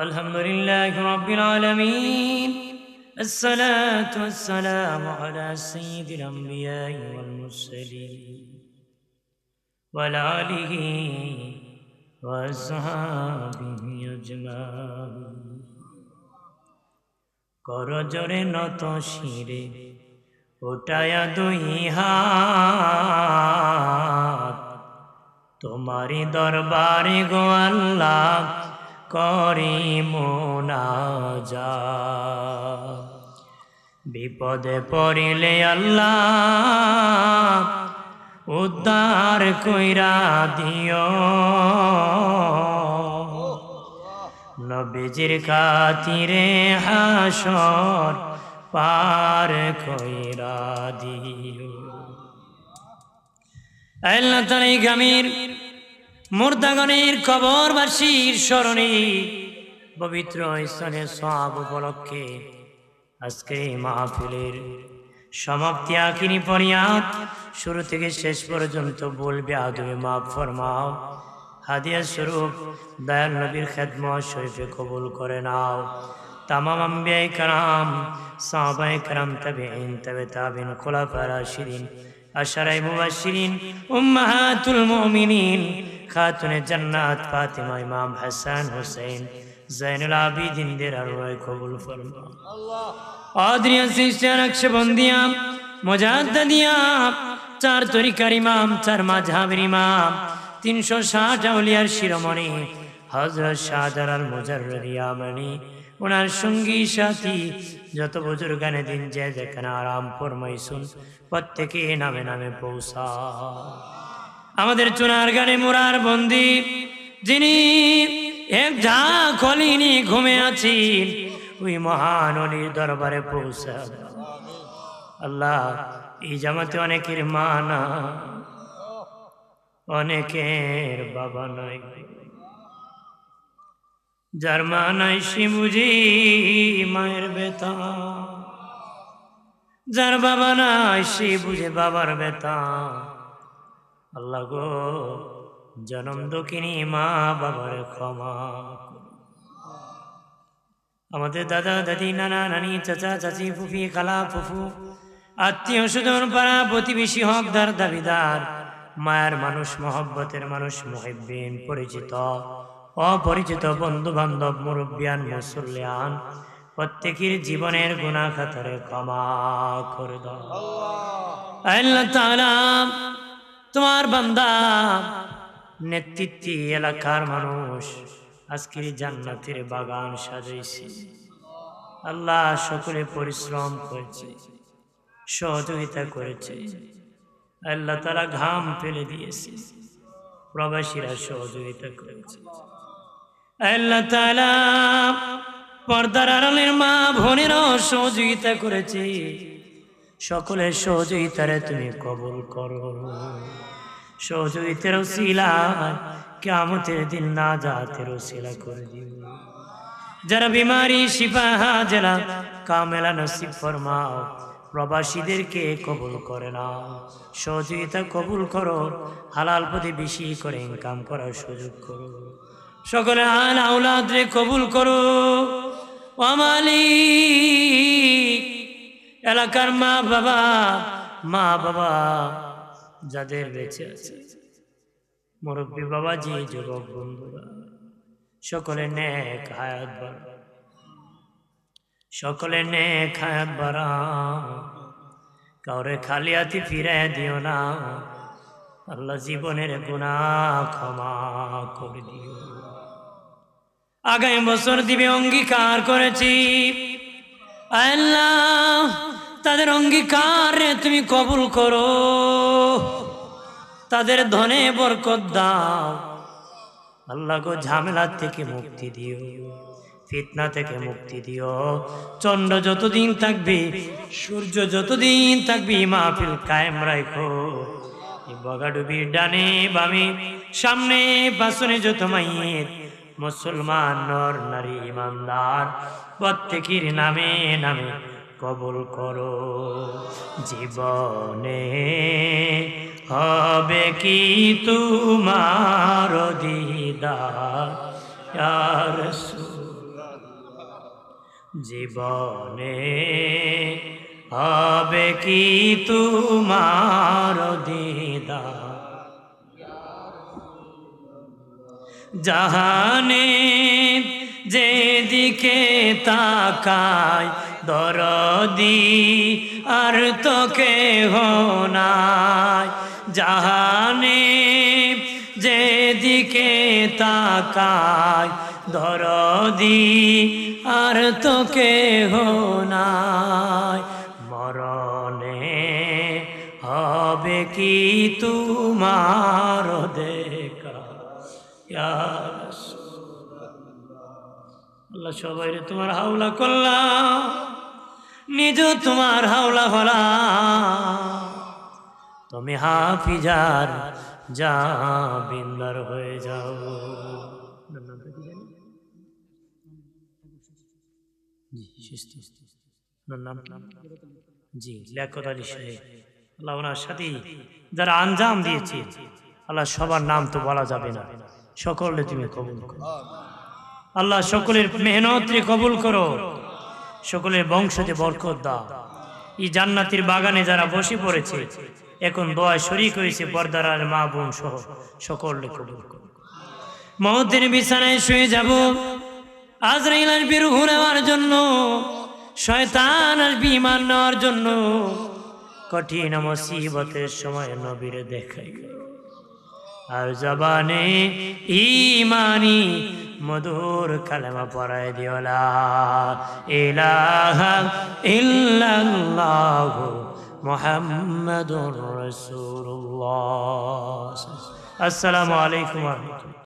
الحمد لله رب العالمين الصلاة والسلام على سيد الأنبياء والمرسلين وعلى آله وأصحابه أجمعين করজরে নত শিরে ওটায়া দুই হাত তোমারি দরবারে গো আল্লাহ করি মোনাজা বিপদে পড়িলে আল্লাহ উদ্ধার কইরা দিও। নবীজির খাতিরে হাসর পার কইরা দিও। আল্লাহ তাআলা এই গ্রামের মুর্দাগণের কবরবাসীর স্মরণে পবিত্র স্থানে সব উপলক্ষে আজকে মাহফিলের সমাপ্তি আখিরি পরিয়াত শুরু থেকে শেষ পর্যন্ত বলবে, আদবে মাফ ফরমাও, হাদিয়া স্বরূপ দয়াল নবীর খেদমত শরীফে কবুল করে নাও। তামাম আম্বিয়াই কারাম সাহাবাই কারাম তবে আইন তবে তাবিন খোলাফা শিরিন আশারাই মুবাশিরিন উম্মাহাতুল মুমিনিন খাতুনে জান্নাত ফাতিমা ইমাম হাসান হোসেন জৈনুল আবিদিনদের আরোয় কবুল ফরমা। আদরিয়া সিস্টার নকশবন্দিয়া মুজাদ্দিয়া চার তরিকার ইমাম, চার মাঝহাবের ইমাম, তিনশো ষাট আউলিয়ার শিরোমণি হজরত শাহজালাল মুজারিয়ামণি ওনার সঙ্গী, সাথী, যত বুজুর্গানে দিন যে যেখানে আরাম ফরমাইছুন প্রত্যেকে নামে নামে পৌঁছা আমাদের চুনার গানে মোরার বন্দি। যিনি এক যা কলিনি ঘুমে আছেন, ওই মহান অলির দরবারে পৌঁছা আল্লাহ, এই জামাতে অনেকের মা না, অনেকের বাবা নাই। যার মা নাই, সে বুঝি মায়ের বেতা যার বাবা নাই, সে বুঝে বাবার বেতা আল্লাহ গো জনম দক্ষিণী মা বাবার ক্ষমা আমাদের দাদা দাদি নানা নানি চাচা চাচি ফুফি খালা ফুফু আত্মীয় স্বজন পাড়া প্রতিবেশী হকদার দাবিদার মায়ের মানুষ মহব্বতের মানুষ মহিবিন পরিচিত অপরিচিত বন্ধু বান্ধব মুরব্বিয়ান মুসল্লিয়ান প্রত্যেকের জীবনের গুণা খাতারে ক্ষমা করে দাও। আল্লাহ। তোমার বান্দা, নেতৃত্বে এলাকার মানুষ আজকের জান্নাতের বাগান সাজাইছে। আল্লাহ সকলে পরিশ্রম করেছে, সহযোগিতা করেছে। আল্লাহ তারা ঘাম ফেলে দিয়েছে, প্রবাসীরা সহযোগিতা করেছে। আল্লাহ তাআলা পর্দার আড়ালের মা বোনেরাও সহযোগিতা করেছে। সকলের সহযোগিতারে তুমি কবুল করো। সহযোগিতার শিলা কেমতের দিন না যাতের শিলা করে দিও যারা বিমারি শিফা হাজেলা কামেলা নসিব ফরমাও, প্রবাসীদেরকে কবুল করে না সহযোগিতা কবুল করো, হালাল পথে বেশি করে ইনকাম করার সুযোগ করো। সকলে আল আউলাদরে কবুল করো। ও মালিক এলাকার মা বাবা মা বাবা যাদের বেঁচে আছে। মুরব্বী বাবাজি, যুবক বন্ধুরা, সকলে নেক হায়াত বাড়া সকলে নেক হায়াত বাড়া কাউরে খালি হাতে দিও না। আল্লাহ জীবনের গুণা ক্ষমা করে দিও। আগামী বছর দিবে অঙ্গীকার করেছি। আল্লাহ তাদের অঙ্গীকার তুমি কবুল করো। তাদের ধনে বরকত দাও। আল্লাহ গো, ঝামেলা থেকে মুক্তি দিও, ফিতনা থেকে মুক্তি দিও। চন্দ্র যতদিন থাকবে, সূর্য যতদিন থাকবে, মাহফিল কায়েম রাখো। বগাডুবির ডানে বামে, সামনে বাসনে যত মাইয়ের, মুসলমান নর, নারী, ইমানদার, প্রত্যেকের নামে নামে কবুল করো। জীবনে হবে কি তোমার দিদার? জীবনে হবে কি তোমার দিদা জাহানে যেদিকে তাকায় দরদি আর তো কেহ নাই। জাহানে যেদিকে তাকায়, দরদি আর তো কেহ নাই। মরণে হবে কি তোমার দেখা আল্লাহ সবাই তোমার হাওলা করলাম। নিজ তোমার হাওলা হলা। তুমি হাফিজার যা বিন্দার হয়ে যাও? জি, লিয়াকত আলী সাহেব আল্লাহ ওনার সাথে যারা আঞ্জাম দিয়েছে আল্লাহ সবার নাম তো বলা যাবে না। সকলে তুমি কবুল করো। আল্লাহ সকলের মেহনত কবুল করো। সকলের বংশতে বরকত দাও। এই জান্নাতির বাগানে যারা বসে পড়েছে, এখন দোয়া শরিক হয়েছে পর্দার মা বোন সহ সকলে কবুল মহদ্দিন বিছানায় শুয়ে যাব। আজরাইল আসবি রুহু নেওয়ার জন্য। শয়তান আসবি ইমান নেওয়ার জন্য। কঠিন মুসিবতের সময় নবীরে দেখাই। আর জবানে ইমানি মধুর কালেমা পড়াই দিওলা ইলাহা ইল্লাল্লাহু মুহাম্মাদুর রাসূলুল্লাহ। আসসালামু আলাইকুম